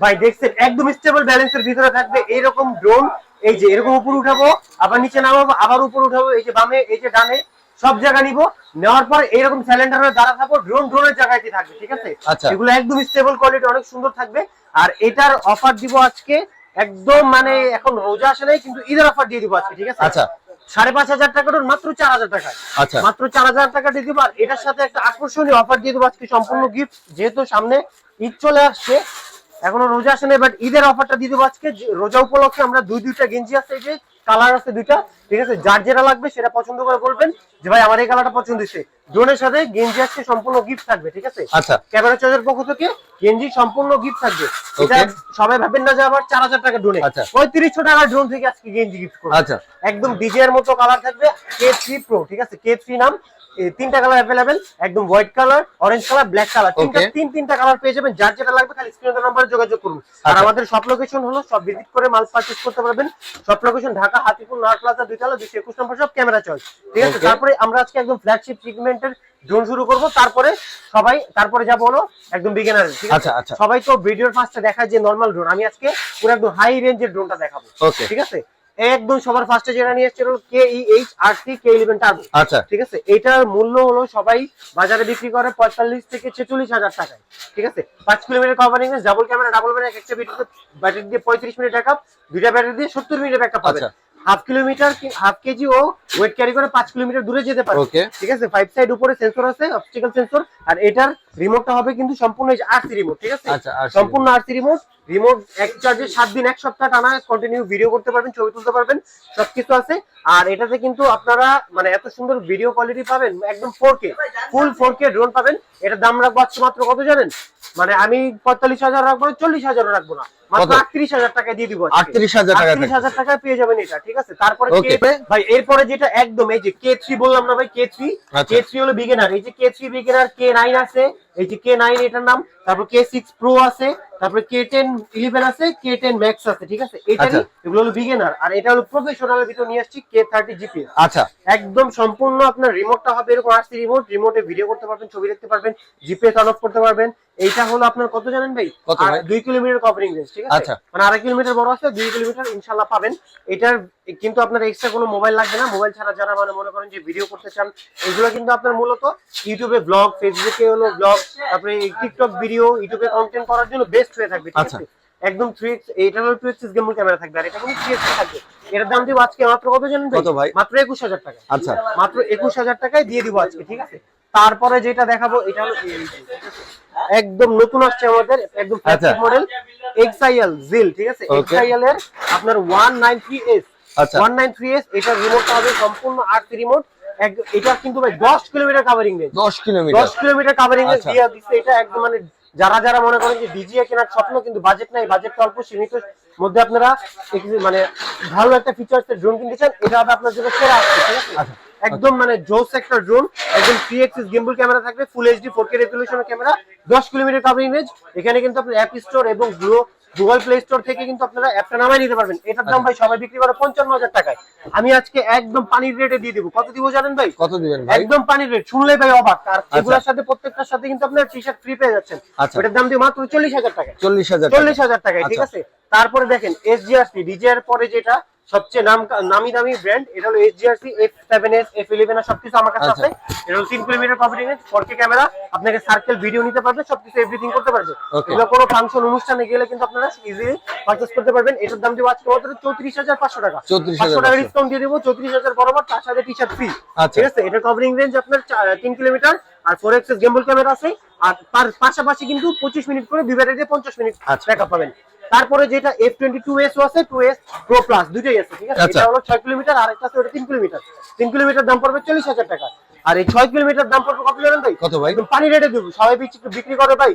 ভাই দেখছেন একদম স্টেবল ব্যালেন্সের ভিতরে থাকবে এরকম ড্রোন এই যে এরকম উপর উঠাবো আবার নিচে নামাবো আবার উপর উঠাবো এই যে বামে এই যে ডানে সব জায়গা নিব নেওয়ার পর এরকম সিলিন্ডারের দ্বারা থাকব ড্রোন ড্রোনের জায়গায় থাকবে ঠিক আছে আচ্ছা। এগুলো একদম স্টেবল কোয়ালিটি অনেক সুন্দর থাকবে আর এটার অফার দিব আজকে একদম মানে এখন রোজা আসে নাই কিন্তু ঈদের অফার দিয়ে দিব আজকে ঠিক আছে আচ্ছা। সাড়ে পাঁচ হাজার টাকা মাত্র চার হাজার টাকা আচ্ছা। মাত্র চার হাজার টাকা দিয়ে দিব আর এটার সাথে একটা আকর্ষণীয় অফার দিয়ে দেবো আজকে সম্পূর্ণ গিফট যেহেতু সামনে ঈদ চলে আসছে। এখনও রোজা আসে না বাট ঈদের অফারটা দিয়ে দেবো আজকে। রোজা উপলক্ষে আমরা দুই দুইটা গেঞ্জি আছে এই যে কালার আছে দুইটা ঠিক আছে? যার যেটা লাগবে সেটা পছন্দ করে বলবেন। যে ভাই আমার এই কালারটা পছন্দ হয়েছে। ড্রোনের সাথে গেঞ্জি আজকে সম্পূর্ণ গিফট থাকবে ঠিক আছে? আচ্ছা। ক্যামেরা চার্জের পক্ষ থেকে গেঞ্জি সম্পূর্ণ গিফট থাকবে। এটা সবাই ভাবেন না যে আবার চার হাজার টাকা ড্রোনে। আচ্ছা। পঁয়ত্রিশশো টাকা ড্রোন থেকে আজকে গেঞ্জি গিফট করব। আচ্ছা। একদম ডিজে এর মতো কালার থাকবে কে থ্রি প্রো ঠিক আছে? কে থ্রি নাম। তিনটা কালার অ্যাভেলেবেল একদম white colour orange colour black colour তিনটা. তিন তিনটা কালার পেয়ে যাবেন। যার যেটা লাগবে খালি স্ক্রিনের নাম্বারে যোগাযোগ করুন। আর আচ্ছা। আমাদের সব লোকেশন হলো সব ভিজিট করে মাল পারচেজ করতে পারবেন। সব লোকেশন ঢাকা হাতিপুর নার প্লাজা দুইতলা দুইশো একুশ নম্বর সব ক্যামেরা চয়েস ঠিক আছে? তারপরে আমরা আজকে একদম ফ্ল্যাগশিপ সিগমেন্টের ড্রোন শুরু করব। তারপরে সবাই তারপরে যাব হলো একদম বিগিনার ঠিক আছে? আচ্ছা, আচ্ছা। সবাই তো ভিডিওর ফার্স্টে দেখায় যে নর্মাল ড্রোন আমি আজকে পুরো একদম হাই রেঞ্জের ড্রোনটা দেখাবো। ঠিক আছে? একদম সবার ফার্স্টে যেটা নিয়ে এসেছিল K E H R T K eleven turbo আচ্ছা। ঠিক আছে? এটার মূল্য হলো সবাই বাজারে বিক্রি করে পঁয়তাল্লিশ থেকে ছেচল্লিশ হাজার টাকায়। ঠিক আছে? পাঁচ kilometre covering double camera double battery একটা ব্যাটারি ব্যাটারি দিয়ে পঁয়ত্রিশ মিনিট ব্যাকআপ দুইটা ব্যাটারি দিয়ে সত্তর মিনিট ব্যাকআপ পাবে। হাফ কিলোমিটার হাফ কেজি ও ওয়েট ক্যারি করে পাঁচ কিলোমিটার দূরে যেতে পারে ঠিক আছে? ফাইভ সাইড উপরে সেন্সর আছে অপটিক্যাল সেন্সর আর এটার রিমোটটা হবে কিন্তু সম্পূর্ণ আরসি রিমোট ঠিক আছে? আচ্ছা, সম্পূর্ণ আরসি রিমোট রিমোট এক চার্জে সাত দিন এক সপ্তাহ টানা কন্টিনিউ ভিডিও করতে পারবেন ছবি তুলতে পারবেন সবকিছু আছে। আর এটাতে কিন্তু আপনারা মানে এত সুন্দর ভিডিও কোয়ালিটি পাবেন একদম four K full four K drone পাবেন। এটার দাম রাখব আজকে মাত্র কত জানেন? মানে আমি পঁয়তাল্লিশ হাজার রাখব না চল্লিশ হাজার রাখব না। মাত্র? আটত্রিশ হাজার টাকা দিয়ে দিব 38,000 টাকা আটত্রিশ হাজার টাকায় পেয়ে যাবেন এটা ঠিক আছে? তারপরে ভাই এরপরে যেটা একদম এই যে কে থ্রি বললাম না ভাই কে থ্রি আচ্ছা। কে থ্রি হলো বিগিনার এই যে K three beginner K nine আছে এই যে কে নাইন এটার নাম তারপর কে সিক্স প্রো আছে তারপর কে টেন ইলেভেন আছে কে টেন ম্যাক্স আছে ঠিক আছে? এটারই আচ্ছা। এগুলো হলো বিগিনার আর এটা হলো প্রফেশনালের ভিতর নিয়ে আসছি কে থার্টি জিপিএস আচ্ছা। একদম সম্পূর্ণ আপনার রিমোটটা হবে এরকম আসছে রিমোট রিমোটে ভিডিও করতে পারবেন ছবি দেখতে পারবেন জিপিএস অন অফ করতে পারবেন এইটা হলো আপনার কত জানেন ভাই কত দুই কিলোমিটার কভারিং রেঞ্জ ঠিক আছে আচ্ছা। মানে আড়াই কিলোমিটার বড় আছে দুই কিলোমিটার ইনশাল্লাহ পাবেন এটার কিন্তু আপনার এক্সট্রা কোনো মোবাইল লাগবে না মোবাইল ছাড়া যারা মানে মনে করেন যে ভিডিও করতে চান এগুলো কিন্তু আপনার মূলত ইউটিউবে ব্লগ ফেসবুকে হলো ব্লগ তারপরে টিকটক ভিডিও ইউটিউবে কন্টেন্ট করার জন্য বেস্ট হয়ে থাকবে ঠিক আচ্ছা। আছে একদম থ্রি এক্স এটা হলো টু এক্স গেমবল ক্যামেরা থাকবে আর এটা কিন্তু থ্রি এক্স থাকবে এটার দাম দিব আজকে মাত্র কত জানেন কত ভাই? মাত্র একুশ হাজার টাকা আচ্ছা। মাত্র একুশ হাজার টাকায় দিয়ে দিব আজকে ঠিক আছে তারপরে যেটা দেখাবো এটা হলো? একদম নতুন আসছে আমাদের একদম। মডেল এক্সআইএল জিল ঠিক আছে. এক্সআইএল এর আপনার ওয়ান নাইন থ্রি এস আচ্ছা। ওয়ান নাইন থ্রি এস এটার রিমোটটা হবে সম্পূর্ণ আট রিমোট এটা কিন্তু ভাই দশ কিলোমিটার কাভারিং রেঞ্জ দশ কিলোমিটার দশ কিলোমিটার কাভারিং আচ্ছা। দিয়ে দিচ্ছে এটা একদম মানে যারা যারা মনে করেন যে ডিজিএ কেনার স্বপ্ন কিন্তু বাজেট নাই বাজেট অল্প সীমিত মধ্যে আপনারা মানে ভালো একটা ফিচার্স এর ড্রোন কিনতে চান এটা হবে আপনার জন্য সেরা আসছে ঠিক আছে আচ্ছা। একদম মানে জোস একটা ড্রোন একদম থ্রি এক্সিস গিম্বল ক্যামেরা থাকবে ফুল এইচডি ফোর কে রেজলিউশনের ক্যামেরা দশ কিলোমিটার কাভারিং রেঞ্জ এখানে কিন্তু আপনার অ্যাপ স্টোর এবং গুগল প্লে স্টোর থেকে কিন্তু আপনারা অ্যাপটা নামাই নিতে পারবেন। এটার দাম ভাই সবাই বিক্রি করে পঞ্চান্ন হাজার টাকায়। আমি আজকে একদম পানির রেটে দিয়ে দেবো। কত দিব জানেন ভাই? কত দিবেন একদম পানির রেট শুনলে ভাই অবাক। আর এগুলোর সাথে প্রত্যেকটার সাথে কিন্তু আপনার টি শার্ট ফ্রি পেয়ে যাচ্ছেন। আচ্ছা। ওটার দাম দিয়ে মাত্র চল্লিশ হাজার টাকা চল্লিশ হাজার চল্লিশ হাজার টাকায় ঠিক আচ্ছা। আছে? তারপরে দেখেন এসজিআরসি ডিজে এর পরে যেটা সবচেয়ে নাম নামি দামি ব্র্যান্ড এটা হলো SGRC F seven S F eleven সবকিছু আমার কাছে আচ্ছা। আছে। এটা হলো তিন কিলোমিটার কভারিং এর ফোর কে ক্যামেরা আপনাকে সার্কেল ভিডিও নিতে পারবে সবকিছু এভরিথিং করতে পারবে। এগুলো কোনো ফাংশন অনুষ্ঠানে গেলে কিন্তু আপনারা ইজিলি পারচেস করতে পারবেন। এটার দাম দিব আজকে মাত্র চৌত্রিশ হাজার পাঁচশো টাকা। পাঁচশো টাকা ডিসকাউন্ট দিয়ে দেবো চৌত্রিশ হাজার বরাবর তার সাথে টি শার্ট ফ্রি। ঠিক আছে? এটা কভারিং রেঞ্জ আপনার তিন কিলোমিটার আর ফোর এক্সেস গেম্বল ক্যামেরা আছে। আর তার পাশাপাশি কিন্তু পঁচিশ মিনিট করে দুই ব্যাটারি দিয়ে পঞ্চাশ মিনিট আচ্ছা। ব্যাকআপ পাবেন। তারপরে যেটা এফ টোয়েন্টি টু এস আছে টু এস প্রো প্লাস দুটোই আছে ঠিক আছে? আচ্ছা। এটা হলো ছয় কিলোমিটার আর একটা আছে ওটা তিন কিলোমিটার। তিন কিলোমিটার দাম পড়বে চল্লিশ হাজার টাকা। আর এই ছয় কিলোমিটার দাম পড়বে কত জানেন ভাই? কত ভাই? পানি রেটে দেবো। সবাই বিক্রি- বিক্রি করে ভাই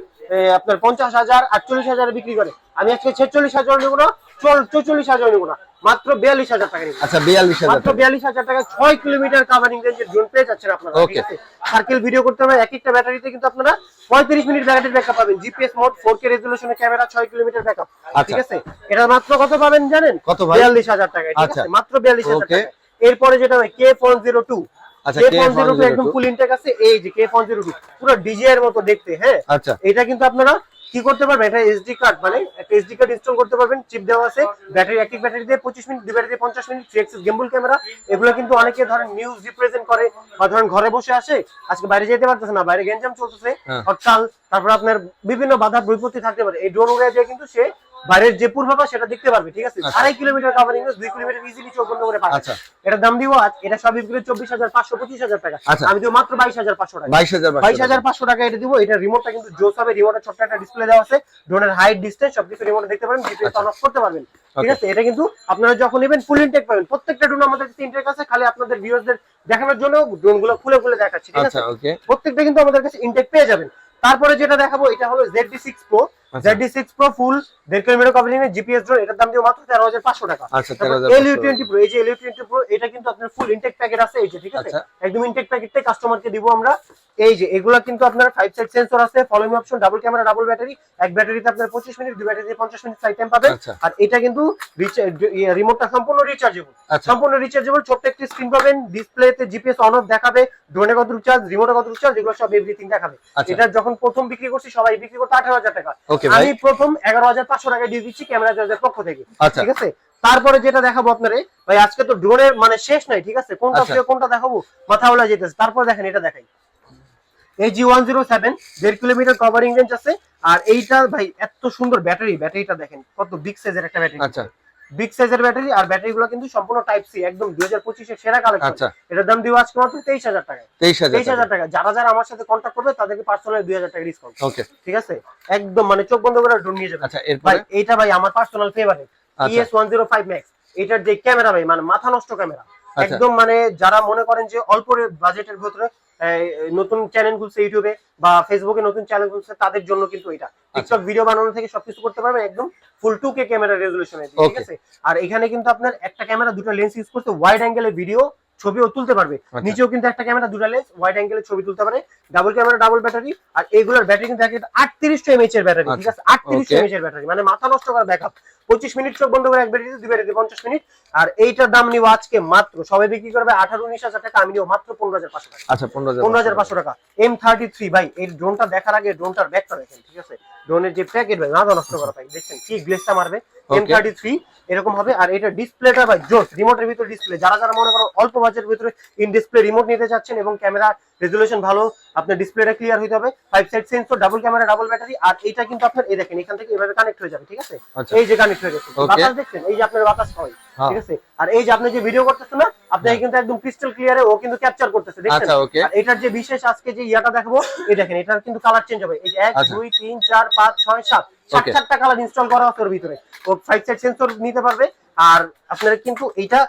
আপনার পঞ্চাশ হাজার আটচল্লিশ হাজার বিক্রি করে। আমি আজকে ছেচল্লিশ হাজার নেব না চল চৌচল্লিশ হাজার নেব না। মাত্র বিয়াল্লিশ হাজার টাকা আচ্ছা বিয়াল্লিশ হাজার মাত্র বিয়াল্লিশ হাজার টাকা ছয় কিলোমিটার কাভারিং রেঞ্জের ড্রোন পেয়ে যাচ্ছেন আপনারা. আছে? সার্কেল ভিডিও করতে হবে এক একটা ব্যাটারিতে কিন্তু আপনারা পঁয়ত্রিশ মিনিট ব্যাটারি ব্যাকআপ পাবেন। GPS mode four K camera ছয় কিলোমিটার ব্যাকআপ আচ্ছা। ঠিক আছে? এটা মাত্র কত পাবেন জানেন? কত বিয়াল্লিশ হাজার টাকা আচ্ছা। মাত্র বিয়াল্লিশ হাজার টাকা এরপরে যেটা কে ফোন জিরো টু। আচ্ছা, কে ফোন জিরো টু একদম ফুল ইনটেক আছে এই যে কে ফোন জিরো টু পুরো ডিজে এর মতো দেখতে হ্যাঁ? আচ্ছা। এটা কিন্তু আপনারা কি করতে পারবেন এটা এসডি কার্ড মানে একটা এসডি কার্ড ইনস্টল করতে পারবেন চিপ দেওয়া আছে ব্যাটারি অ্যাক্টিভ ব্যাটারি দিয়ে পঁচিশ মিনিট দুই ব্যাটারি পঞ্চাশ minute three axis gimbal camera এগুলো কিন্তু অনেকে ধরেন নিউজ রিপ্রেজেন্ট করে বা ধরেন ঘরে বসে আসে আজকে বাইরে যেতে পারতেছে না বাইরে গেঞ্জাম চলতেছে হ্যাঁ। হরতাল তারপর আপনার বিভিন্ন বাধা বিপত্তি থাকতে পারে এই ড্রোন উড়ে দিয়ে কিন্তু সে বাইরের যে পূর্বাভাস সেটা দেখতে পারবে ঠিক আছে? আচ্ছা। আড়াই কিলোমিটার কাভারিং দুই কিলোমিটার ইজিলি চোখ বন্ধ করে পাবে আচ্ছা। এটার দাম দিব আজ এটা সব বিক্রি চব্বিশ হাজার পাঁচশো পঁচিশ হাজার টাকা। আচ্ছা। আমি দিব মাত্র বাইশ হাজার পাঁচশো টাকা। বাইশ হাজার বাইশ হাজার পাঁচশো টাকা এটা দিব এটা রিমোটটা কিন্তু জোস হবে রিমোটের ছোট্ট একটা ডিসপ্লে দেওয়া আছে। ড্রোনের হাইট ডিস্টেন্স সবকিছু রিমোটে দেখতে পারেন আচ্ছা। অন অফ করতে পারবেন। ঠিক আছে? এটা কিন্তু আপনারা যখন নেবেন ফুল ইনটেক পাবেন। প্রত্যেকটা ড্রোন আমাদের কাছে ইনটেক আছে খালি আপনাদের ভিউয়ারদের দেখানোর জন্য ড্রোনগুলো খুলে খুলে দেখাচ্ছি ঠিক আছে? আচ্ছা প্রত্যেকটা কিন্তু আমাদের কাছে ইনটেক পেয়ে যাবেন। তারপরে যেটা দেখাবো এটা হলো ZD6 Pro আচ্ছা। ZD6 Pro ফুল দেড় কিলোমিটার কভারিং এর জিপিএস ড্রোন এটার দাম দিব মাত্র তেরো হাজার পাঁচশো টাকা আচ্ছা এলইউ টোয়েন্টি প্রো এই যে এলইউ টোয়েন্টি প্রো এটা কিন্তু আপনার ফুল ইনটেক প্যাকেট আছে এই যে ঠিক আছে আচ্ছা। একদম ইনটেক প্যাকেটটাই কাস্টমারকে দিব আমরা এই যে এগুলা কিন্তু আপনার ফাইভ সাইড সেন্সর আছে following option double camera double battery এক ব্যাটারিতে আপনার পঁচিশ মিনিট দুই ব্যাটারিতে পঞ্চাশ মিনিট সাইড টাইম পাবেন আচ্ছা। আর এটা কিন্তু রিমোটটা সম্পূর্ণ রিচার্জেবল আচ্ছা সম্পূর্ণ রিচার্জেবল ছোট্ট একটি স্ক্রিন পাবেন ডিসপ্লেতে জিপিএস অন অফ দেখাবে ড্রোনে কত চার্জ রিমোটে কত চার্জ এগুলো সব এভরিথিং দেখাবে আচ্ছা। এটা যখন প্রথম বিক্রি করছি সবাই বিক্রি করতে আঠারো হাজার টাকা। আমি প্রথম এগারো হাজার পাঁচশো টাকা দিয়ে দিচ্ছি ক্যামেরা চার্জের পক্ষ থেকে। আচ্ছা। ঠিক আছে? তারপরে যেটা দেখাবো আপনারে ভাই আজকে তো ড্রোনের মানে শেষ নাই ঠিক আছে? কোনটা আচ্ছা। থেকে কোনটা দেখাবো? মাথা ওলা যেতেছে। তারপর দেখেন এটা দেখাই। এই জি ওয়ান জিরো সেভেন দেড় কিলোমিটার কভারিং রেঞ্জ আছে। আর এইটা ভাই এত সুন্দর ব্যাটারি ব্যাটারিটা দেখেন কত বিগ সাইজের একটা ব্যাটারি। আচ্ছা। বিগ সাইজের ব্যাটারি আর ব্যাটারি গুলো কিন্তু সম্পূর্ণ টাইপ সি একদম দুই হাজার পঁচিশের সেরা কালেকশন আচ্ছা। এটার দাম দিব আজকে মাত্র তেইশ হাজার টাকা তেইশ হাজার তেইশ হাজার টাকা। যারা যারা আমার সাথে কন্ট্যাক্ট করবে তাদেরকে পার্সোনাল দুই হাজার টাকা ডিসকাউন্ট ওকে ঠিক আছে? একদম মানে চোখ বন্ধ করে ড্রোন নিয়ে যাবে। আচ্ছা ভাই এরপরে এইটা ভাই আমার পার্সোনাল ফেভারিট আচ্ছা। ES one zero five max এটার যে ক্যামেরা ভাই মানে মাথা নষ্ট ক্যামেরা আচ্ছা। একদম মানে যারা মনে করেন যে অল্প বাজেটের ভিতরে নতুন চ্যানেল খুলছে ইউটিউবে বা ফেসবুকে নতুন চ্যানেল খুলছে তাদের জন্য কিন্তু এটা। আচ্ছা। টিকটক ভিডিও বানানো থেকে সবকিছু করতে পারবেন একদম ফুল টু কে ক্যামেরা রেজলিউশনে ঠিক আছে? আর এখানে কিন্তু আপনার একটা ক্যামেরা দুটো লেন্স ইউজ করতে ওয়াইড অ্যাঙ্গেলের ভিডিও ছবিও তুলতে পারবে। আচ্ছা। নিচেও কিন্তু একটা ক্যামেরা দুটো লেন্স ওয়াইড অ্যাঙ্গেলের ছবি তুলতে পারে। ডাবল ক্যামেরা ডাবল ব্যাটারি আর এগুলোর ব্যাটারি কিন্তু আটত্রিশশো এমএইচ এর ব্যাটারি ঠিক আছে? আটত্রিশশো. এমএইচ এর ব্যাটারি মানে মাথা নষ্ট করা ব্যাকআপ পঁচিশ মিনিট চোখ বন্ধ করে এক ব্যাটারি দুই ব্যাটারি পঞ্চাশ মিনিট। আর এইটার দাম নিব আজকে মাত্র। সবাই বিক্রি করবে আঠারো উনিশ হাজার টাকা আমি নিব মাত্র পনেরো হাজার পাঁচশো টাকা। আচ্ছা পনেরো হাজার পনেরো হাজার পাঁচশো টাকা। এম থার্টি থ্রি ভাই এই ড্রোনটা দেখার আগে ড্রোনটার ব্যাগটা দেখেন ঠিক আছে? ড্রোনের যে প্যাকেট ভাই মাথা নষ্ট করা ভাই দেখছেন? কি গ্লেসটা মারবে? এম থার্টি থ্রি এরকম হবে। আর এটা ডিসপ্লেটা ভাই জোস রিমোটের ভিতরে ডিসপ্লে যারা যারা মনে করো অল্প বাজেটের ভিতরে ইন ডিসপ্লে রিমোট নিতে চাচ্ছেন এবং ক্যামেরা রেজুলেশন ভালো আপনার ডিসপ্লেটা ক্লিয়ার হতে হবে five side sensor double camera double battery আর এটা কিন্তু আপনার এই দেখেন এখান থেকে এভাবে কানেক্ট হয়ে যাবে ঠিক আছে? আচ্ছা। এই যে কানেক্ট হয়ে গেছে। বাতাস দেখছেন? এই যে আপনার বাতাস হয় হ্যাঁ। ঠিক আছে? আর এই যে আপনি যে ভিডিও করতেছেন না আপনি কিন্তু একদম ক্রিস্টাল ক্লিয়ারে ও কিন্তু ক্যাপচার করতেছে দেখছেন? আচ্ছা. আর এটার যে বিশেষ আজকে যে ইয়াটা দেখাবো এই দেখেন এটার কিন্তু কালার চেঞ্জ হবে। এই যে এক আচ্ছা। দুই তিন চার পাঁচ ছয় সাত সাত সাতটা কালার ইনস্টল করা আছে ওর ভিতরে। ও ফাইভ সাইড সেন্সর নিতে পারবে আর আপনারা কিন্তু এইটা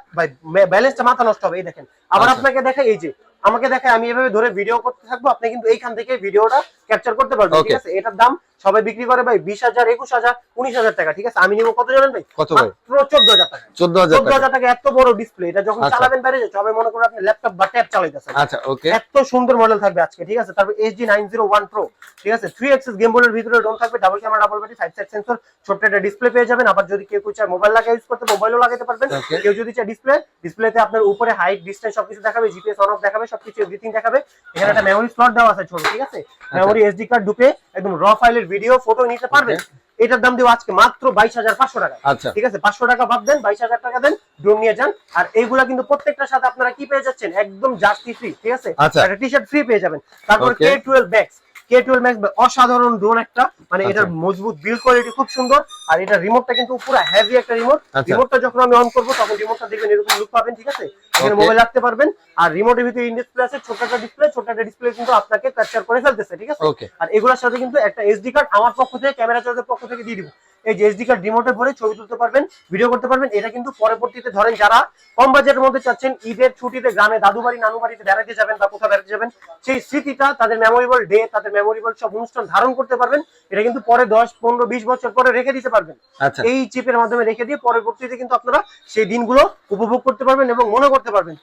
ব্যালেন্সটা মাথা নষ্ট হবে এই দেখেন। আবার আচ্ছা। আপনাকে দেখাই এই যে আমাকে দেখায় আমি এভাবে ধরে ভিডিও করতে থাকব আপনি কিন্তু এইখান থেকে ভিডিওটা ক্যাপচার করতে পারবেন ঠিক আছে? এটার দাম সবাই বিক্রি করে ভাই বিশ হাজার একুশ হাজার উনিশ হাজার টাকা ঠিক আছে? আমি নিবো কত জানেন ভাই? কত ভাই? চোদ্দ হাজার টাকা। চোদ্দ হাজার টাকা। এত বড় ডিসপ্লে এটা যখন আচ্ছা। চালাবেন বাইরে সবাই মনে করেন আপনি ল্যাপটপ বা ট্যাব চালাইতেছেন। আচ্ছা ওকে এত সুন্দর মডেল থাকবে আজকে ঠিক আছে? তারপর HD nine zero one pro ঠিক আছে? থ্রি এক্সেস গেম বলের ভিতরে ডোন থাকবে double camera double battery five side sensor ছোট্ট একটা ডিসপ্লে পেয়ে যাবেন। আবার যদি কেউ কেউ চায় মোবাইল লাগা ইউজ করতে মোবাইলও লাগাতে পারবেন। কেউ যদি চায় ডিসপ্লে ডিসপ্লেতে আপনার উপরে হাইট ডিস্টেন্স সবকিছু দেখাবে জিপিএস অন অফ দেখাবে সবকিছু এভরিথিং দেখাবে। এখানে একটা মেমোরি স্লট দেওয়া আছে ছোট ঠিক আছে? মেমোরি এসডি কার্ড ঢুকে একদম র ফাইলের ভিডিও ফটো নিতে পারবে। এটার দাম দিব আজকে মাত্র বাইশ হাজার পাঁচশো টাকা। আচ্ছা। ঠিক আছে? পাঁচশো টাকা বাদ দেন বাইশ হাজার টাকা দেন ড্রোন নিয়ে যান। আর এইগুলা কিন্তু প্রত্যেকটার সাথে আপনারা কি পেয়ে যাচ্ছেন? একদম জার্সি ফ্রি ঠিক আছে? আচ্ছা। একটা টি শার্ট ফ্রি পেয়ে যাবেন। তারপর K twelve max K twelve max অসাধারণ ড্রোন একটা মানে আচ্ছা। এটার মজবুত বিল্ড কোয়ালিটি খুব সুন্দর আর এটা রিমোটটা কিন্তু পুরো হেভি একটা রিমোট আচ্ছা। রিমোটটা যখন আমি অন করব তখন রিমোটটা দেখবেন এরকম লুক পাবেন ঠিক আছে? এখানে মোবাইল রাখতে পারবেন। আর রিমোটের ভিতরে ইন ডিসপ্লে আছে ছোট একটা ডিসপ্লে ছোট একটা ডিসপ্লে কিন্তু আপনাকে ক্যাপচার করে ফেলতেছে ঠিক আছে? আর এগুলোর সাথে কিন্তু একটা এসডি কার্ড আমার পক্ষ থেকে ক্যামেরা চার্জের পক্ষ থেকে দিয়ে দিব। এই যে এসডি কার্ড রিমোটে ভরে ছবি তুলতে পারবেন ভিডিও করতে পারবেন এটা কিন্তু পরবর্তীতে ধরেন যারা কম বাজেটের মধ্যে চাচ্ছেন ঈদের ছুটিতে গ্রামে দাদু বাড়ি নানু বাড়িতে বেড়াতে যাবেন বা কোথাও বেড়াতে যাবেন সেই স্মৃতিটা তাদের মেমোরেবল ডে তাদের মেমোরেবল সব অনুষ্ঠান ধারণ করতে পারবেন। এটা কিন্তু পরে দশ পনেরো বিশ বছর পরে রেখে দিতে পারবেন। আচ্ছা। এই চিপের মাধ্যমে রেখে দিয়ে পরবর্তীতে কিন্তু আপনারা সেই দিনগুলো উপভোগ করতে পারবেন এবং মনে করতে পারবেন.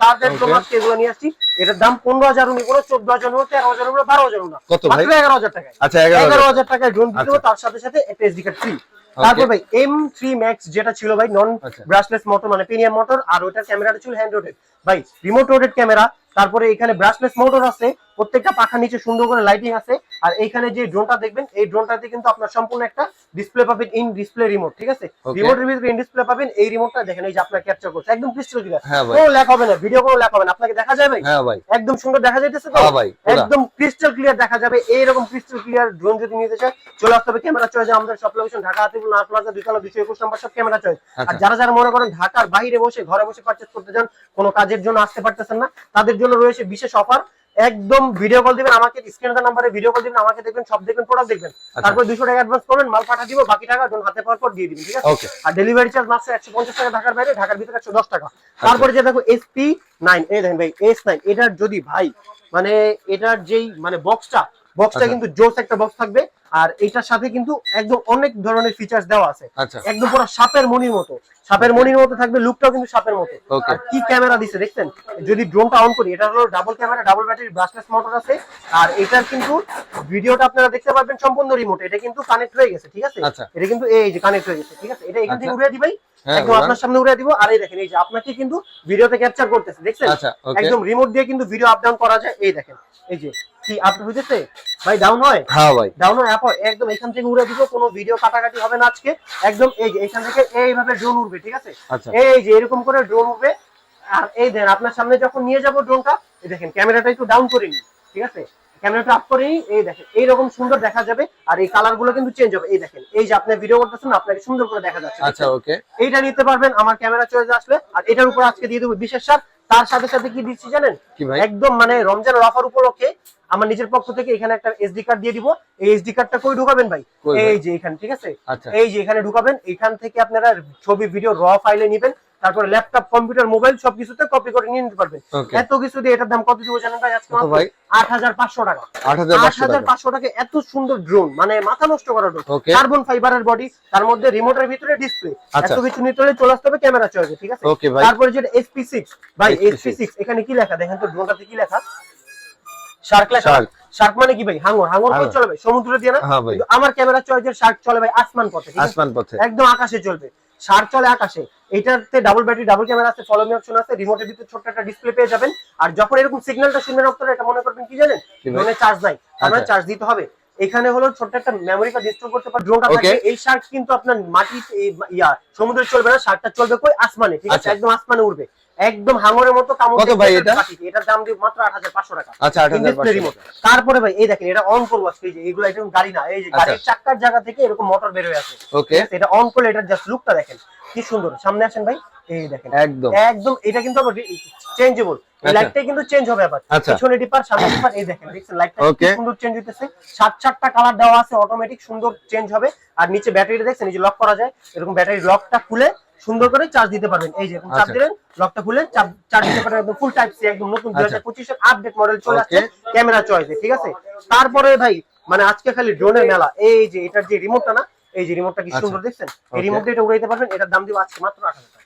জন্য আজকে এগুলো নিয়ে আসছি। এটার দাম পনেরো হাজার উনি কোনো চোদ্দ হাজার উনি তেরো হাজার উনি বারো হাজার উনি কত ভাই? মাত্র এগারো হাজার টাকায়। আচ্ছা এগারো হাজার। টাকায় ড্রোন দিতে হবে, আচ্ছা। তার সাথে সাথে একটা এসডি কার্ড ফ্রি তারপর ভাই এম থ্রি ম্যাক্স যেটা ছিল ভাই নন। ব্রাশলেস মোটর মানে প্রিমিয়াম মোটর আর ওটার ক্যামেরাটা ছিল হ্যান্ড রোটেড ভাই রিমোট রোটেড ক্যামেরা তারপরে এখানে ব্রাশলেস মোটর আছে প্রত্যেকটা পাখার নিচে সুন্দর করে লাইটিং আছে। আর এইখানে যে ড্রোনটা দেখবেন এই ড্রোনটাতে কিন্তু আপনার সম্পূর্ণ একটা ডিসপ্লে পাবেন ইন ডিসপ্লে রিমোট ঠিক আছে. রিমোটের ভিতরে ইন ডিসপ্লে পাবেন এই রিমোটটা দেখেন এই যে আপনার ক্যাপচার করছে একদম ক্রিস্টাল ক্লিয়ার হ্যাঁ ভাই। কোনো লেখা হবে না ভিডিও কোনো লেখা হবে না। আপনাকে দেখা যাবে হ্যাঁ ভাই। একদম সুন্দর দেখা যাইতেছে তো? হ্যাঁ ভাই একদম ক্রিস্টাল ক্লিয়ার দেখা যাবে এইরকম ক্রিস্টাল ক্লিয়ার ড্রোন যদি নিতে চায় চলে আসতে হবে ক্যামেরা চয়েস আমাদের সব লোকেশন ঢাকা হাতিপুর না প্লাজা দুইতলা দুশো একুশ নম্বর সব ক্যামেরা চয়েস আর আচ্ছা। যারা যারা মনে করেন ঢাকার বাইরে বসে ঘরে বসে পারচেস করতে চান কোনো কাজের জন্য আসতে পারতেছেন না তাদের জন্য রয়েছে বিশেষ অফার একদম ভিডিও কল দিবেন আমাকে স্ক্রিনের নাম্বারে ভিডিও কল দিবেন আমাকে দেখবেন সব দেখবেন প্রোডাক্ট দেখবেন। আচ্ছা। তারপর দুশো টাকা অ্যাডভান্স করবেন মাল পাঠা দিব বাকি টাকা জন হাতে পাওয়ার পর দিয়ে দিবেন ঠিক আছে? আর ডেলিভারি চার্জ মাত্র একশো পঞ্চাশ টাকা ঢাকার বাইরে ঢাকার ভিতরে একশো দশ টাকা। তারপরে যে দেখো এসপি নাইন এই দেখেন ভাই এস নাইন এটার যদি ভাই মানে এটার যেই মানে বক্সটা বক্সটা আচ্ছা। কিন্তু জোস একটা বক্স থাকবে। আর এটার সাথে কিন্তু একদম অনেক ধরনের ফিচার্স দেওয়া আছে। আচ্ছা। একদম পুরো সাপের মনির মতো। সাপের মনির মতো থাকবে লুকটাও কিন্তু সাপের মতো। আর কি ক্যামেরা দিছে দেখছেন? যদি ড্রোনটা অন করি এটা হলো double camera double battery brushless motor আছে। আর এটার কিন্তু ভিডিওটা আপনারা দেখতে পারবেন সম্পূর্ণ রিমোট এটা কিন্তু কানেক্ট হয়ে গেছে ঠিক আছে? আচ্ছা। এটা কিন্তু এই যে কানেক্ট হয়ে গেছে ঠিক আছে? এটা এখান থেকে। উড়িয়ে দিবাই। হ্যাঁ একদম আপনার সামনে উড়িয়ে দিব। আর এই দেখেন এই যে আপনাকে কিন্তু ভিডিওতে ক্যাপচার করতেছে দেখছেন? একদম রিমোট দিয়ে কিন্তু ভিডিও আপ ডাউন করা যায়। এই দেখেন এই যে কি আপ হইতেছে? ভাই ডাউন হয়? হ্যাঁ ভাই। ডাউন অ্যাপ একদম এখান থেকে উড়ে দিব কোনো ভিডিও কাটাকাটি হবে না আজকে। একদম এই যে এখান থেকে এইভাবে ড্রোন উঠবে ঠিক আছে? আচ্ছা। এই যে এরকম করে ড্রোন উঠবে আর এই দেন আপনার সামনে যখন নিয়ে যাব ড্রোনটা এই দেখেন ক্যামেরাটা একটু ডাউন করে ঠিক আছে? ক্যামেরাটা আপ করে এই দেখেন এইরকম সুন্দর দেখা যাবে। আর এই কালারগুলো কিন্তু চেঞ্জ হবে। এই দেখেন এই যে আপনি ভিডিও করতেছেন আপনাকে সুন্দর করে দেখা যাচ্ছে। আচ্ছা ওকে। এইটা নিতে পারবেন আমার ক্যামেরা চয়েস আসলে। আর এটার উপর আজকে দিয়ে দেবো বিশেষ সার। তার সাথে সাথে কি দিচ্ছি জানেন? একদম মানে রমজানের অফার উপলক্ষে আমার নিজের পক্ষ থেকে এখানে একটা এসডি কার্ড দিয়ে দিব। এই এসডি কার্ডটা কই ঢুকাবেন ভাই? এই যে এখানে ঠিক আছে? আচ্ছা। এই যে এখানে ঢুকাবেন এখান থেকে আপনারা ছবি ভিডিও র ফাইলে নেবেন। তারপরে ল্যাপটপ কম্পিউটার মোবাইল সবকিছুতে কপি করে নিয়ে নিতে পারবেন। এত কিছু দিয়ে এটার দাম কত দিব জানেন ভাই আজকে ভাই? হাজার পাঁচশো টাকা। আট হাজার আট পাঁচশো হাজার টাকা এত সুন্দর ড্রোন মানে মাথা নষ্ট করা ড্রোন কার্বন ফাইবারের বডি তার মধ্যে রিমোটের ভিতরে ডিসপ্লে আচ্ছা। এত কিছু নিতে হলে চলে আসতে হবে ক্যামেরা চয়েসে ঠিক আছে? তারপরে যেটা এসপি সিক্স ভাই SP6 এসপি সিক্স এখানে কি লেখা? দেখেন তো ড্রোনটাতে কি লেখা? শার্ক শার্ক মানে কি ভাই? হাঙ্গর হাঙ্গর কই চলে ভাই। সমুদ্র দিয়ে না? হ্যাঁ আমার ক্যামেরা চয়েসের শার্ক চলে ভাই আসমান পথে আসমান পথে। একদম আকাশে চলবে। শার্ক চলে আকাশে। এটাতে ডাবল ব্যাটারি ডাবল ক্যামেরা আছে ফলো মি অপশন আছে রিমোটের ভিতরে ছোট্ট একটা ডিসপ্লে পেয়ে যাবেন। আর যখন এরকম সিগন্যালটা শুনবেন আপনারা এটা মনে করবেন কি জানেন? মানে চার্জ নাই। আমরা আচ্ছা। চার্জ দিতে হবে। এখানে হলো ছোট্ট একটা মেমোরি কার্ড ইনস্টল করতে পারেন ড্রোনটা. থাকবে এই শার্ক কিন্তু আপনার মাটি ইয়া সমুদ্রে চলবে না শার্কটা চলবে কই আসমানে ঠিক আছে আচ্ছা। একদম আসমানে উড়বে একদম হাঙরের মতো কামড় কত ভাই এটা? এটার দাম দিব মাত্র আট হাজার পাঁচশো টাকা আচ্ছা আট হাজার Display পাঁচশো remote। টাকা। তারপরে ভাই এই দেখেন এটা অন করব আজকে যে এগুলো এটা গাড়ি না এই যে আচ্ছা। গাড়ির চাক্কার জায়গা থেকে এরকম মোটর বের হয়ে আসে ওকে এটা অন করলে এটার জাস্ট লুকটা দেখেন কি সুন্দর। সামনে আসেন ভাই। এই দেখেন। একদম। একদম এটা কিন্তু আবার চেঞ্জেবল আচ্ছা। লাইটটা কিন্তু চেঞ্জ হবে আবার। আচ্ছা। পিছনে ডিপার সামনে ডিপার এই দেখেন দেখছেন লাইটটা সুন্দর চেঞ্জ হইতেছে। সাত চারটা কালার দেওয়া আছে অটোমেটিক সুন্দর চেঞ্জ হবে। আর নিচে ব্যাটারিটা দেখছেন এই যে লক করা যায় এরকম ব্যাটারি লকটা খুলে সুন্দর করে চার্জ দিতে পারবেন। এই যে চার্জ আচ্ছা। দিলেন লকটা খুলে চার্জ দিতে পারবেন একদম ফুল টাইপ সি একদম নতুন দুই আচ্ছা। হাজার পঁচিশের আপডেট মডেল চলে আসছে. ক্যামেরা চয়েসে ঠিক আছে? তারপরে ভাই মানে আজকে খালি ড্রোনের মেলা। এই যে এটার যে রিমোটটা না এই যে রিমোটটা কি আচ্ছা। সুন্দর দেখছেন? এই. রিমোট দিয়ে এটা উড়াইতে পারবেন এটার দাম দিব আজকে মাত্র আট হাজার টাকা।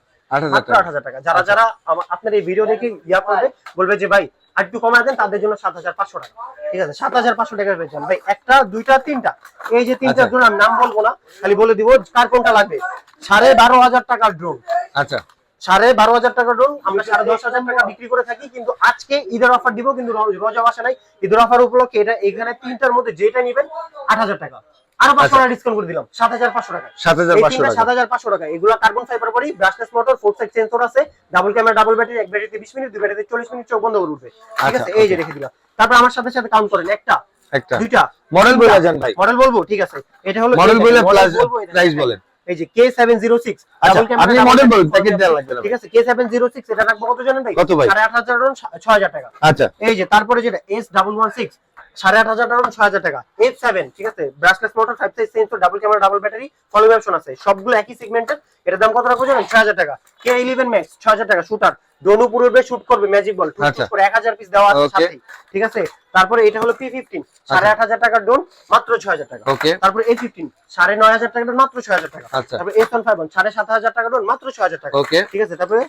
মাত্র টাকা। আট হাজার টাকা। যারা আচ্ছা। যারা আপনার এই ভিডিও দেখে ইয়া করবে বলবে যে ভাই আর একটু কমায় দেন তাদের জন্য সাত হাজার পাঁচশো টাকা। ঠিক আছে সাত হাজার পাঁচশো টাকা পেয়েছেন ভাই একটা দুইটা তিনটা। এই যে তিনটার আচ্ছা। জন্য আমি নাম বলব না খালি বলে দিব কার কোনটা লাগবে। সাড়ে বারো হাজার টাকার ড্রোন আচ্ছা। সাড়ে বারো হাজার টাকা ড্রোন আমরা সাড়ে দশ হাজার টাকা বিক্রি করে থাকি কিন্তু আজকে ঈদের অফার দিব কিন্তু রোজা আসে নাই। ঈদের অফার উপলক্ষে এটা এখানে তিনটার মধ্যে যেটা নিবেন আট হাজার টাকা। আরও পাঁচশো আচ্ছা। টাকা ডিসকাউন্ট করে দিলাম। সাত হাজার পাঁচশো টাকা। সাত হাজার পাঁচশো টাকা। সাত হাজার পাঁচশো টাকা। এগুলো carbon fibre body brushless motor four side sensor আছে ডাবল ক্যামেরা ডাবল ব্যাটারি এক ব্যাটারিতে বিশ মিনিট দুই ব্যাটারিতে চল্লিশ মিনিট চোখ বন্ধ করে উঠবে। ঠিক আচ্ছা, আছে? এই যে রেখে দিলাম। তারপর আমার সাথে সাথে কাউন্ট করেন। একটা একটা। দুইটা মডেল। বলে যান ভাই। মডেল বলব? ঠিক আছে। এটা হলো মডেল বলে প্রাইস বলেন। এই যে কে সেভেন জিরো সিক্স আচ্ছা আপনি মডেল বলেন প্যাকেট দেওয়া লাগবে ঠিক আছে কে সেভেন জিরো সিক্স এটা রাখব কত জানেন ভাই? কত ভাই? সাড়ে আট হাজার ডন ছয় হাজার টাকা। আচ্ছা। এই যে তারপরে যেটা এস ডাবল ওয়ান সিক্স সাড়ে আট হাজার ডন ছয় হাজার টাকা। এফ সেভেন ঠিক আছে? Brushless motor five size sensor double camera double battery following option আছে। সবগুলো একই সেগমেন্টের এটার দাম কত রাখব জানেন? ছয় হাজার টাকা। কে ইলেভেন ম্যাক্স ছয় হাজার টাকা শুটার ডোনু পূর্বে শুট করবে ম্যাজিক বল আচ্ছা। করে এক হাজার পিস দেওয়া আছে. ঠিক আছে? তারপরে এটা হলো পি ফিফটিন সাড়ে আচ্ছা। আট হাজার টাকার ডোন মাত্র ছয় হাজার টাকা। তারপরে এ ফিফটিন সাড়ে নয় হাজার টাকা ডোন মাত্র ছয় হাজার টাকা। আচ্ছা। তারপরে এস ওয়ান ফাইভ সাড়ে সাত হাজার টাকা ডোন মাত্র ছয় হাজার টাকা। ঠিক আছে? তারপরে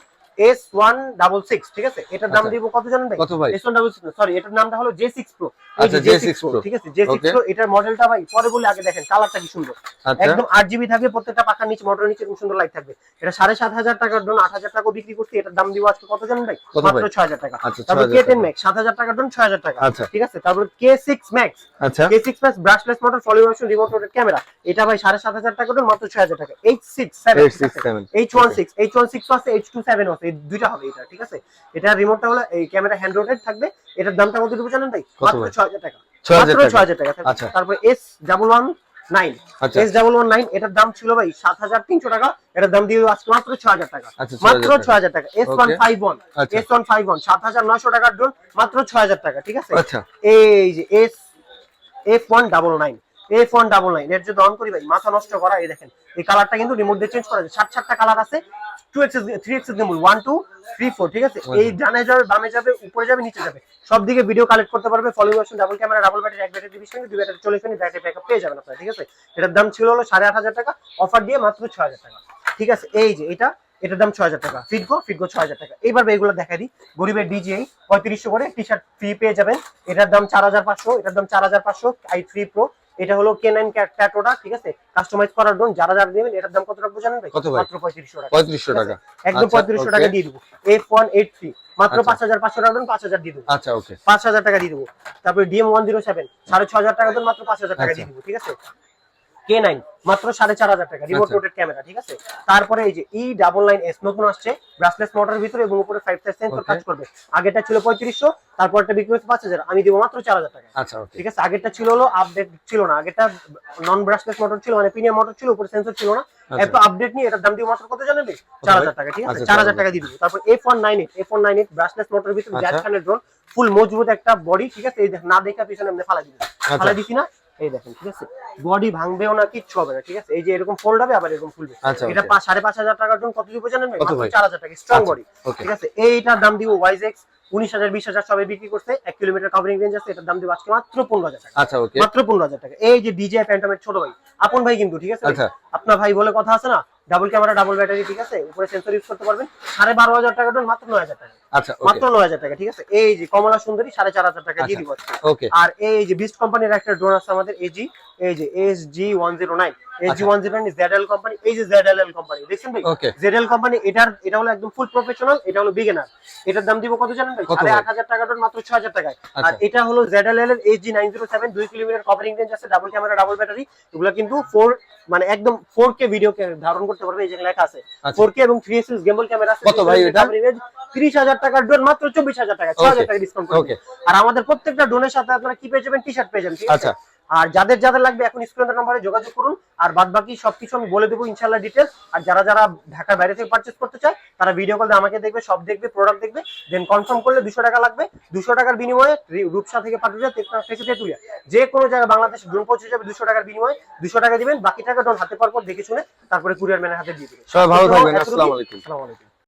এস ওয়ান ডাবল সিক্স ঠিক আছে? এটার দাম আচ্ছা। দিব কত জানেন ভাই? কত ভাই? S one double six sorry এটার নামটা হলো জে সিক্স প্রো আচ্ছা, J6 Pro। ঠিক আছে? জে সিক্স প্রো এটার মডেলটা ভাই পরে বলে আগে দেখেন কালারটা কি সুন্দর। আচ্ছা। একদম আট জিবি থাকবে প্রত্যেকটা পাখার নিচে মোটর নিচে খুব সুন্দর লাইট থাকবে। এটা সাড়ে সাত হাজার টাকার জন্য আট হাজার টাকা বিক্রি করছি এটার দাম দিব আজকে কত জানেন ভাই? মাত্র ছয় হাজার টাকা। আচ্ছা তারপর কে টেন ম্যাক্স সাত হাজার টাকার জন্য ছয় হাজার টাকা। ঠিক আছে? তারপর কে সিক্স ম্যাক্স আচ্ছা। K six max brushless motor ফলিউশন remote camera এটা ভাই সাড়ে সাত হাজার টাকার জন্য মাত্র ছয় হাজার টাকা। H six six seven H one six H one six আছে এইচ টু সেভেন আছে এই দুইটা হবে এটা ঠিক আছে? এটা রিমোটটা হলো এই ক্যামেরা হ্যান্ড রোটেড থাকবে। এটার দামটা কত দেবো জানেন ভাই? মাত্র টাকা। টাকা। তারপর S double one nine S double one nine এটার দাম ছিল ভাই সাত হাজার তিনশো টাকা এটার দাম দিয়ে আজকে মাত্র ছয় হাজার টাকা। 6,000 মাত্র টাকা। হাজার টাকা। S one five one. S one five one সাত হাজার নয়শো টাকার ড্রোন মাত্র ছয় হাজার টাকা ঠিক আছে? এই যে S F one double nine F one double nine এর যদি অন করি ভাই মাথা নষ্ট করা এই দেখেন। এই কালারটা কিন্তু রিমোট দিয়ে চেঞ্জ করা যায়। সাত সাতটা কালার আছে two axis three axis gimbal one two three four ঠিক আছে? এই ডানে যাবে বামে যাবে উপরে যাবে নিচে যাবে। সব দিকে ভিডিও কালেক্ট করতে পারবে follow version double camera double battery এক ব্যাটারি দিবিস দুই ব্যাটারি চল্লিশ মিনিট ব্যাটারি ব্যাকআপ পেয়ে যাবেন আপনারা ঠিক আছে? এটার দাম ছিল হলো সাড়ে আট হাজার টাকা অফার দিয়ে মাত্র ছয় হাজার টাকা ঠিক আছে? এই যে এটা এটার দাম ছয় হাজার টাকা ফিটগো ফিটগো ছয় হাজার টাকা। এইবার এগুলো দেখা দিই গরিবের ডিজিআই পঁয়ত্রিশশো করে টি শার্ট ফ্রি পেয়ে যাবেন। এটার দাম চার হাজার পাঁচশো এটার দাম চার হাজার পাঁচশো আই থ্রি প্রো এটা হলো কে নাইন ক্যাটোটা ঠিক আছে? কাস্টমাইজ করার জন্য যারা যারা নেবেন এটার দাম কত টাকা জানেন ভাই কত ভাই? মাত্র পঁয়ত্রিশশো টাকা। পঁয়ত্রিশশো টাকা। একদম আচ্ছা, পঁয়ত্রিশশো okay. টাকা দিয়ে দেবো। এফ ওয়ান এইট থ্রি মাত্র আচ্ছা। পাঁচ হাজার পাঁচশো টাকা দেন পাঁচ হাজার দিয়ে দেবো। আচ্ছা ওকে পাঁচ হাজার টাকা দিয়ে দেবো। তারপরে ডিএম ওয়ান জিরো সেভেন সাড়ে ছ হাজার টাকা দেন মাত্র পাঁচ হাজার টাকা আচ্ছা। দিয়ে দেবো ঠিক আছে? কে নাইন মাত্র সাড়ে চার হাজার টাকা রিমোট। রোটেড ক্যামেরা ঠিক আছে? তারপরে এই যে ই ডাবল নাইন এস নতুন আসছে ব্রাসলেস ভিতরে এবং উপরে ফাইভ সেন্সর কাজ করবে। আগেটা ছিল পঁয়ত্রিশশো তারপরটা বিক্রি হচ্ছে পাঁচ হাজার আমি দিব মাত্র চার হাজার টাকা। আচ্ছা ঠিক আছে? আগেরটা ছিল হলো আপডেট ছিল না আগেটা নন ব্রাসলেস মোটর ছিল মানে প্রিমিয়াম মোটর ছিল উপরে সেন্সর ছিল না। আচ্ছা। এত আপডেট নিয়ে এটার দাম দিব মাত্র কত জানেন চার হাজার টাকা ঠিক আছে? আচ্ছা, চার হাজার টাকা দিয়ে দিব। তারপর F one nine eight F one nine eight brushless মোটরের ভিতরে। জ্যাজ খানের ড্রোন ফুল মজবুত একটা বডি ঠিক আছে? এই না দেখা পিছনে এমনি ফালা আচ্ছা। ফালা দিছি না এই দেখেন ঠিক আছে? বডি ভাঙবেও না কিচ্ছু হবে না ঠিক আছে? এই যে এরকম ফোল্ড হবে আবার এরকম ফুলবে। আচ্ছা, এটা okay. পাঁচ সাড়ে পাঁচ হাজার টাকার জন্য কত দিব জানেন? চার হাজার টাকা স্ট্রং আচ্ছা, বডি ঠিক আছে? এইটার দাম দিব ওয়াইজেক্স উনিশ হাজার বিশ হাজার সবাই বিক্রি করছে। এক কিলোমিটার কভারিং রেঞ্জ আছে এটার দাম দিব আজকে মাত্র পনেরো হাজার টাকা। আচ্ছা মাত্র পনেরো হাজার টাকা। এই যে ডিজে প্যান্টামের ছোট ভাই আপন ভাই কিন্তু ঠিক আছে? আচ্ছা। আপনার ভাই বলে কথা আছে না? ডাবল ক্যামেরা ডাবল ব্যাটারি ঠিক আছে? উপরে সেন্সর ইউজ করতে পারবেন। সাড়ে বারো হাজার টাকা ডন মাত্র নয় হাজার টাকা। আচ্ছা মাত্র নয় হাজার টাকা ঠিক আছে? এই যে কমলা সুন্দরী সাড়ে চার হাজার টাকা দিয়ে আচ্ছা। দিব আর এই যে বিস্ট কোম্পানির একটা ড্রোন আছে আমাদের এজি এই যে S G one zero nine আচ্ছা। কোম্পানি এই যে জেডএল কোম্পানি দেখছেন ভাই ওকে কোম্পানি এটার এটা হলো একদম ফুল প্রফেশনাল এটা হলো বিগিনার এটার দাম দিব কত জানেন ভাই টাকা মাত্র টাকায় আর আচ্ছা। এটা হলো এর কভারিং রেঞ্জ আছে ডাবল ক্যামেরা ডাবল ব্যাটারি এগুলো কিন্তু মানে একদম ভিডিও ধারণ করতে পারবে এই যে লেখা আছে আচ্ছা। এবং গেমবল ক্যামেরা আছে কত ভাই এটা? ত্রিশ হাজার টাকার ড্রোন মাত্র চব্বিশ হাজার টাকা. টাকা ডিসকাউন্ট. আর আমাদের প্রত্যেকটা ডোনের সাথে আপনারা কি পেয়ে যাবেন টি শার্ট পেয়ে যাবেন আচ্ছা। আর যাদের যাদের লাগবে এখন স্ক্রিনের নাম্বারে যোগাযোগ করুন। আর বাদ বাকি সবকিছু আমি বলে দেবো ইনশাল্লাহ ডিটেলস আর যারা যারা ঢাকার বাইরে থেকে পারচেস করতে চায় তারা ভিডিও কল আমাকে দেখবে সব দেখবে প্রোডাক্ট দেখবে দেন কনফার্ম করলে দুশো টাকা লাগবে। দুশো টাকার বিনিময়ে রূপসা থেকে পাটুরিয়া তেতনা থেকে তেতুলিয়া যে কোনো জায়গায় বাংলাদেশ ড্রোন পৌঁছে যাবে দুশো টাকার বিনিময়ে। দুশো টাকা দিবেন বাকি টাকা ড্রোন হাতে পার পর দেখে শুনে তারপরে কুরিয়ার ম্যানের হাতে দিয়ে দিবেন। সবাই ভালো থাকবেন আসসালামু আলাইকুম। আসসালামু আলাইকুম।